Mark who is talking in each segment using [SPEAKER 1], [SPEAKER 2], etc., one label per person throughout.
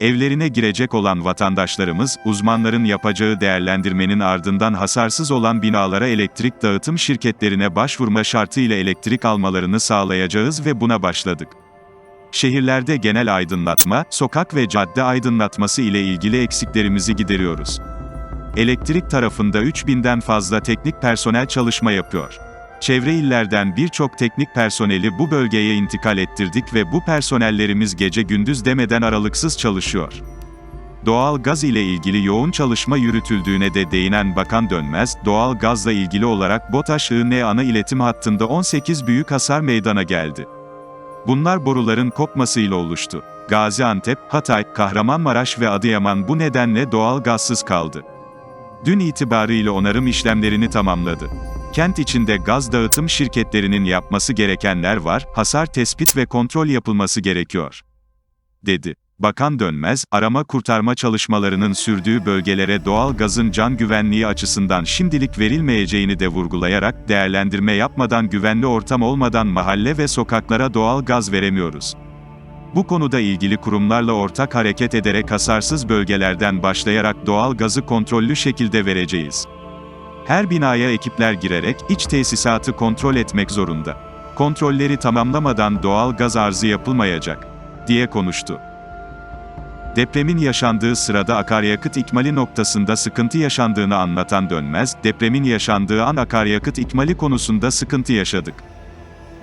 [SPEAKER 1] Evlerine girecek olan vatandaşlarımız, uzmanların yapacağı değerlendirmenin ardından hasarsız olan binalara elektrik dağıtım şirketlerine başvurma şartı ile elektrik almalarını sağlayacağız ve buna başladık. Şehirlerde genel aydınlatma, sokak ve cadde aydınlatması ile ilgili eksiklerimizi gideriyoruz. Elektrik tarafında 3000'den fazla teknik personel çalışma yapıyor. Çevre illerden birçok teknik personeli bu bölgeye intikal ettirdik ve bu personellerimiz gece gündüz demeden aralıksız çalışıyor. Doğal gaz ile ilgili yoğun çalışma yürütüldüğüne de değinen Bakan Dönmez, doğal gazla ilgili olarak BOTAŞ IN ana iletim hattında 18 büyük hasar meydana geldi. Bunlar boruların kopmasıyla oluştu. Gaziantep, Hatay, Kahramanmaraş ve Adıyaman bu nedenle doğal gazsız kaldı. Dün itibarıyla onarım işlemlerini tamamladı. Kent içinde gaz dağıtım şirketlerinin yapması gerekenler var, hasar tespit ve kontrol yapılması gerekiyor. Dedi. Bakan Dönmez, arama kurtarma çalışmalarının sürdüğü bölgelere doğal gazın can güvenliği açısından şimdilik verilmeyeceğini de vurgulayarak, değerlendirme yapmadan güvenli ortam olmadan mahalle ve sokaklara doğal gaz veremiyoruz. Bu konuda ilgili kurumlarla ortak hareket ederek hasarsız bölgelerden başlayarak doğal gazı kontrollü şekilde vereceğiz. Her binaya ekipler girerek iç tesisatı kontrol etmek zorunda. Kontrolleri tamamlamadan doğal gaz arzı yapılmayacak, diye konuştu. Depremin yaşandığı sırada akaryakıt ikmali noktasında sıkıntı yaşandığını anlatan Dönmez, depremin yaşandığı an akaryakıt ikmali konusunda sıkıntı yaşadık.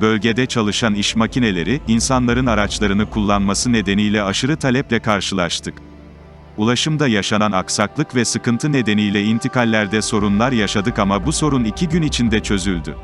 [SPEAKER 1] Bölgede çalışan iş makineleri, insanların araçlarını kullanması nedeniyle aşırı taleple karşılaştık. Ulaşımda yaşanan aksaklık ve sıkıntı nedeniyle intikallerde sorunlar yaşadık ama bu sorun iki gün içinde çözüldü.